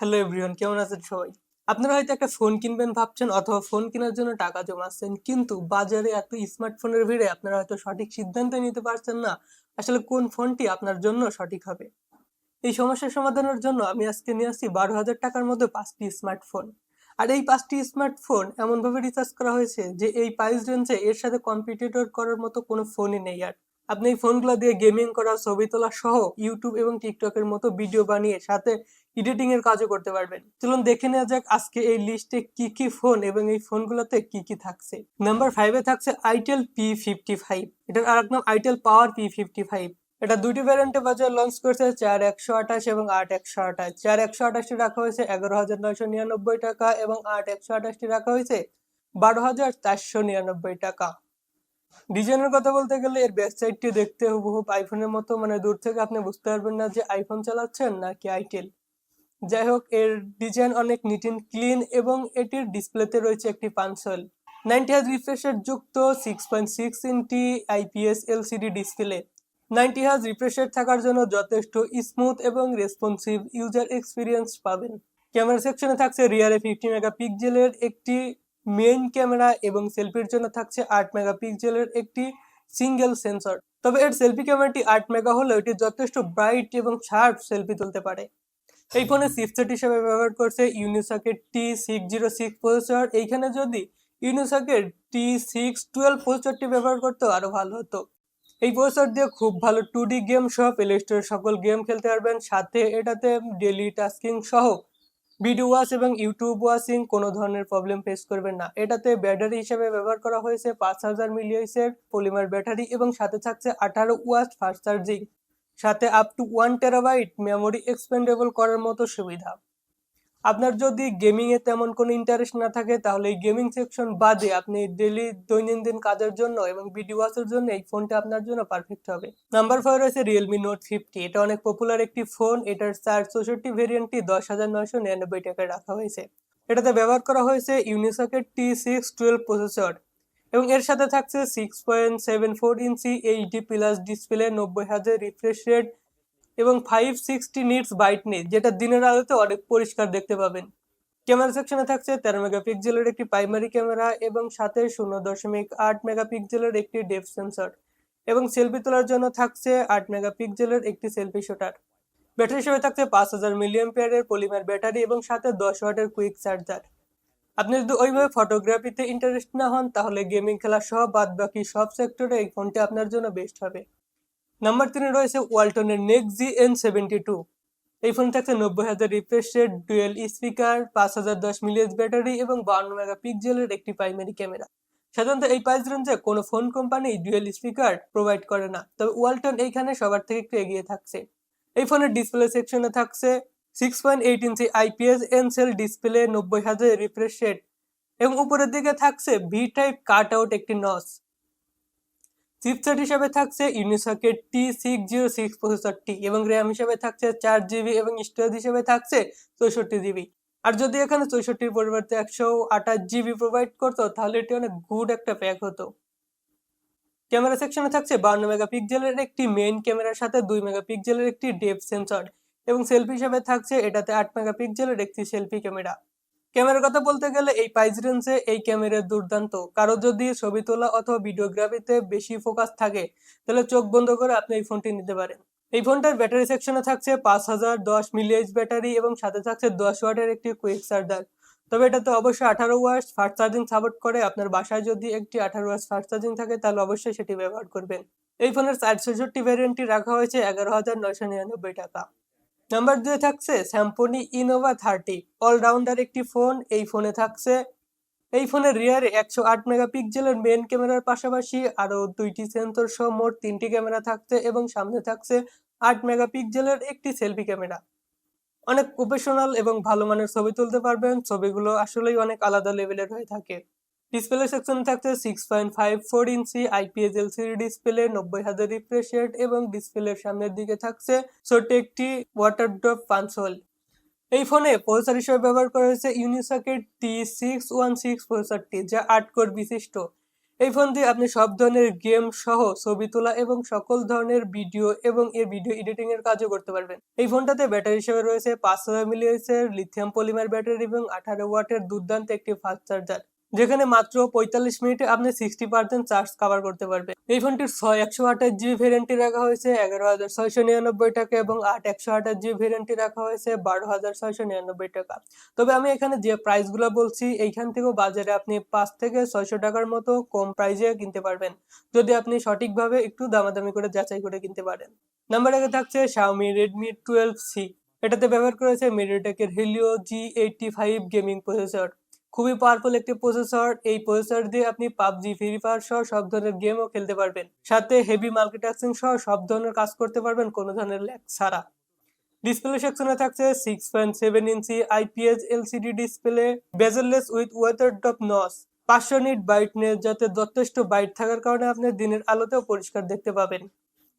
Hello everyone কেমন আছেন সবাই? আপনারা হয়তো একটা ফোন কিনবেন ভাবছেন, অথবা ফোন কেনার জন্য টাকা জমাচ্ছেন, কিন্তু বাজারে এত স্মার্টফোনের ভিড়ে আপনারা হয়তো সঠিক সিদ্ধান্ত নিতে পারছেন না, আসলে কোন ফোনটি আপনার জন্য সঠিক হবে? এই সমস্যার সমাধানের জন্য আমি আজকে নিয়ে আসছি বারো হাজার টাকার মধ্যে পাঁচটি স্মার্টফোন আর এই পাঁচটি স্মার্টফোন এমনভাবে রিসার্চ করা হয়েছে যে এই প্রাইস রেঞ্জে এর সাথে কম্পিটিটর করার মতো কোনো ফোনই নেই আর। আপনি এই ফোনগুলো দিয়ে গেমিং করা, ছবি তোলা সহ ইউটিউব এবং টিকটকের মতো ভিডিও বানিয়ে সাথে এডিটিং এর কাজও করতে পারবেন। চলুন দেখে নেওয়া যাক আজকে এই লিস্টে কি কি ফোন এবং এই ফোনগুলোতে কি কি থাকছে। নাম্বার ফাইভে থাকছে আইটেল পি ফিফটি ফাইভ এটার আরেক নাম itel power P fifty five এটা দুটি ভ্যারিয়েন্টে বাজার লঞ্চ করেছে চার একশো আঠাশ এবং আট একশো আঠাশ। চার একশো আঠাশটি রাখা হয়েছে এগারো হাজার নয়শো নিরানব্বই টাকা এবং আট একশো আঠাশটি রাখা হয়েছে বারো হাজার চারশো নিরানব্বই টাকা। ডিজাইনের কথা বলতে গেলে এর ব্যাক সাইডটি দেখতে হুবহুব আইফোনের মতো মানে দূর থেকে আপনি বুঝতে পারবেন না যে আইফোন চালাচ্ছেন নাকি আইটেল যাই হোক এর ডিজাইন অনেক নিট অ্যান্ড ক্লিন এবং এটির ডিসপ্লেতে রয়েছে একটি পানসল। নাইনটি হাজ রিফ্রেশার যুক্ত six point six inch IPS LCD display ninety হাজ রিফ্রেশার থাকার জন্য যথেষ্ট স্মুথ এবং রেসপন্সিভ ইউজার এক্সপিরিয়েন্স পাবেন। ক্যামেরা সেকশনে থাকছে রিয়ারে ফিফটি মেগাপিক্সেলের একটি মেইন ক্যামেরা এবং সেলফির জন্য থাকছে আট মেগাপিক্সেলের একটি সিঙ্গেল সেন্সর তবে এর সেলফি ক্যামেরাটি আট মেগা হলেও এটি যথেষ্ট ব্রাইট এবং শার্প সেলফি তুলতে পারে। এই ফোনে চিপসেট হিসেবে ব্যবহার করছে ইউনিসকের T six zero six processor এইখানে যদি ইউনিসকের টি সিক্স টুয়েলভ প্রসেসরটি ব্যবহার করতো আরও ভালো হতো। এই প্রসেসর দিয়ে খুব ভালো টু ডি গেম সহ প্লে স্টোরের সকল গেম খেলতে পারবেন। সাথে এটাতে ডেলি টাস্কিং সহ ভিডিও ওয়াচ এবং ইউটিউব ওয়াচিং কোনো ধরনের প্রবলেম ফেস করবেন না। এটাতে ব্যাটারি হিসেবে ব্যবহার করা হয়েছে পাঁচ হাজার মিলিয়াইসের পলিমার ব্যাটারি এবং সাথে থাকছে আঠারো ওয়াট ফাস্ট চার্জিং সাথে up to one terabyte memory expandable করার মতো সুবিধা। আপনার যদি গেমিং এ তেমন কোনো ইন্টারেস্ট না থাকে, তাহলে এই গেমিং সেকশন বাদে আপনি ডেলি দৈনন্দিন কাজের জন্য এবং ভিডিও ওয়াচের জন্য এই ফোনটা আপনার জন্য পারফেক্ট হবে। নাম্বার ফাইভ রয়েছে রিয়েলমি নোট ফিফটি এটা অনেক পপুলার একটি ফোন এটার চার চৌষট্টি ভেরিয়েন্টটি দশ হাজার নয়শো নিরানব্বই টাকায় রাখা হয়েছে। এটাতে ব্যবহার করা হয়েছে ইউনিসকের টি সিক্স টুয়েলভ প্রসেসর এবং এর সাথে থাকছে six point seven four inch HD plus display নব্বই হাজার রিফ্রেশ রেট এবং ফাইভ সিক্সটি নিটস ব্রাইটনেস যেটা দিনের আলোতে অনেক পরিষ্কার দেখতে পাবেন। ক্যামেরা সেকশনে থাকছে তেরো মেগাপিক্সেলের একটি প্রাইমারি ক্যামেরা এবং সাথে শূন্য দশমিক আট মেগাপিক্সেলের একটি ডেপ সেন্সর এবং সেলফি তোলার জন্য থাকছে আট মেগাপিক্সেলের একটি সেলফি শুটার ব্যাটারি হিসেবে থাকছে পাঁচ হাজার মিলিয়ন পেয়ারের পলিমার ব্যাটারি এবং সাথে দশ ওয়াটের কুইক চার্জার আপনি যদি ওইভাবে ফটোগ্রাফিতে ইন্টারেস্ট না হন, তাহলে গেমিং খেলা সহ বাদ বাকি সব সেক্টরে এই ফোনটি আপনার জন্য বেস্ট হবে। নাম্বার তিনে রয়েছে ওয়ালটনের next G N seventy two এই ফোন থাকছে নব্বই হাজার রিফ্রেশ রেট ডুয়েল স্পিকার পাঁচ হাজার দশ মিলিয়ন ব্যাটারি এবং বাউন্ন মেগা পিক্সেলের একটি প্রাইমারি ক্যামেরা সাধারণত এই প্রাইস রেঞ্জে কোনো phone company dual speaker provide করে না। তবে ওয়ালটন এইখানে সবার থেকে একটু এগিয়ে থাকছে। এই ফোনের ডিসপ্লে সেকশনে থাকছে six point eight inch IPS incell display নব্বই হাজার রিফ্রেশ রেট এবং উপরের দিকে থাকছে ভি টাইপ কাট আউট একটি নস। চিপসেট হিসেবে থাকছে ইউনিসকের টি সিক্স জিরো সিক্স প্রসেসরটি এবং র্যাম হিসেবে থাকছে চার জিবি এবং স্টোরেজ হিসেবে থাকছে চৌষট্টি জিবি আর যদি এখানে চৌষট্টির পরিবর্তে একশো আঠাশ জিবি প্রোভাইড করতো, তাহলে এটি অনেক গুড একটা প্যাক হতো। ক্যামেরা সেকশনে থাকছে বান্ন মেগাপিক্সেলের একটি মেইন ক্যামেরার সাথে দুই মেগাপিক্সেলের একটি ডেপ সেন্সর এবং সেলফি হিসেবে থাকছে এটাতে আট মেগাপিক্সেলের একটি সেলফি ক্যামেরা ক্যামেরার কথা বলতে গেলে এই প্রাইস এই ক্যামেরা দুর্দান্ত। কারও যদি ছবি তোলা অথবা ভিডিওগ্রাফিতে বেশি ফোকাস থাকে, তাহলে চোখ বন্ধ করে আপনি এই ফোনটি নিতে পারেন। এই ফোনটার ব্যাটারি সেকশনে থাকছে পাঁচ হাজার দশ মিলিএইচ ব্যাটারি এবং সাথে থাকছে দশ ওয়াটের একটি কুইক চার্জার তবে এটাতে অবশ্যই আঠারো ওয়ার্স ফাস্ট চার্জিং সাপোর্ট করে। আপনার বাসায় যদি একটি আঠারো ওয়ার্স ফাস্ট চার্জিং থাকে, তাহলে অবশ্যই সেটি ব্যবহার করবেন। এই ফোনের চার ছেষট্টি ভ্যারিয়েন্টটি রাখা হয়েছে এগারো হাজার নয়শো নিরানব্বই টাকা। নাম্বার দুয়ে থাকছে স্যাম্পনি ইনোভা থার্টি অলরাউন্ডার একটি ফোন এই ফোনে থাকছে। এই ফোনের রিয়ারে একশো আট মেগাপিক্সেলের মেন ক্যামেরার পাশাপাশি আরও দুইটি সেন্সর সহ মোট তিনটি ক্যামেরা থাকছে এবং সামনে থাকছে আট মেগাপিক্সেলের একটি সেলফি ক্যামেরা অনেক প্রফেশনাল এবং ভালো মানের ছবি তুলতে পারবেন, ছবিগুলো আসলেই অনেক আলাদা লেভেলের হয়ে থাকে। ডিসপ্লে সেকশনে থাকছে six point five four inch IPS LCD display নব্বই হাজার রিফ্রেশ রেট এবং ডিসপ্লের সামনের দিকে থাকছে ছোট একটি ওয়াটার ড্রপ পাঁচশোল এই ফোনে প্রসেসর হিসেবে ব্যবহার করা হয়েছে ইউনিসকের টি সিক্স ওয়ান সিক্স প্রসেসরটি যা আট কোর বিশিষ্ট। এই ফোন দিয়ে আপনি সব ধরনের গেম সহ ছবি তোলা এবং সকল ধরনের ভিডিও এবং এর ভিডিও এডিটিং এর কাজও করতে পারবেন। এই ফোনটাতে ব্যাটারি হিসেবে রয়েছে পাঁচ হাজার মিলিয়ের লিথিয়াম পলিমার ব্যাটারি এবং আঠারো ওয়াটের দুর্দান্ত একটি ফাস্ট চার্জার যেখানে মাত্র পঁয়তাল্লিশ মিনিটে আপনি সিক্সটি পার্সেন্ট চার্জ কভার করতে পারবেন। এই ফোনটির ছয় একশো আঠাশ জিবি ভ্যারিয়েন্টটি রাখা হয়েছে, এগারো হাজার ছয়শো নিরানব্বই টাকা এবং আট একশো আঠাশ জিবি ভ্যারিয়েন্টটি রাখা হয়েছে, বারো হাজার ছয়শো নিরানব্বই টাকা। তবে আমি এখানে যে প্রাইসগুলো বলছি, এইখান থেকেও বাজারে আপনি পাঁচ থেকে ছয়শো টাকার মতো কম প্রাইসে কিনতে পারবেন। যদি আপনি সঠিকভাবে একটু দামাদামি করে যাচাই করে কিনতে পারেন। নাম্বার আগে থাকছে শাওমি রেডমি টুয়েলভ সি এটাতে ব্যবহার করেছে মিডিয়াটেকের Helio G eighty five gaming processor খুবই পাওয়ারফুল একটি প্রসেসর এই প্রসেসর দিয়ে আপনি পাবজি ফ্রি ফায়ার সহ সব ধরনের গেমও খেলতে পারবেন। সাথে হেভি মাল্টিটাস্কিং সহ সব ধরনের কাজ করতে পারবেন কোনো ধরনের ল্যাগ ছাড়া। ডিসপ্লে সেকশনে থাকছে six point seven inch IPS LCD display bezelless with water drop notch পাঁচশো নিট বাইট ব্রাইটনেস যাতে যথেষ্ট বাইট থাকার কারণে আপনি দিনের আলোতেও পরিষ্কার দেখতে পাবেন।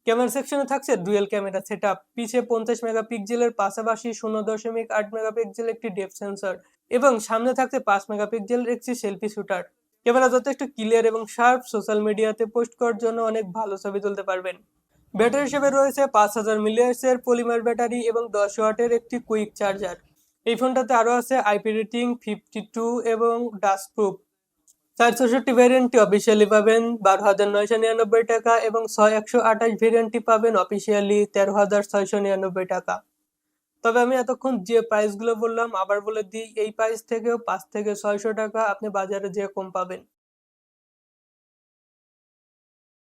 ক্যামেরা সেকশনে থাকছে ডুয়েল ক্যামেরা সেট আপ পিছে পঞ্চাশ মেগাপিক্সেলের পাশাপাশি শূন্য দশমিক আট মেগাপিক্সেল একটি ডেপ সেন্সর এবং সামনে থাকছে পাঁচ মেগাপিক্সেলের একটি সেলফি শুটার। ক্যামেরা যথেষ্ট ক্লিয়ার এবং শার্প, সোশ্যাল মিডিয়াতে পোস্ট করার জন্য অনেক ভালো ছবি তুলতে পারবেন। ব্যাটারি হিসেবে রয়েছে পাঁচ হাজার মিলিয়ার্সের পলিমার ব্যাটারি এবং দশ ওয়াটের একটি কুইক চার্জার। এই ফোনটাতে আরও আছে আইপি রেটিং, ফিফটি টু এবং ডাস্ট প্রুফ। চার চৌষট্টি ভ্যারিয়েন্টটি অফিসিয়ালি পাবেন, বারো হাজার নয়শো নিরানব্বই টাকা এবং ছয় একশো আঠাশ ভ্যারিয়েন্টটি পাবেন অফিসিয়ালি তেরো হাজার ছয়শো নিরানব্বই টাকা। তবে আমি এতক্ষণ যে প্রাইসগুলো বললাম, আবার বলে দিই, এই প্রাইস থেকেও পাঁচ থেকে ছয়শো টাকা আপনি বাজারে যে কম পাবেন।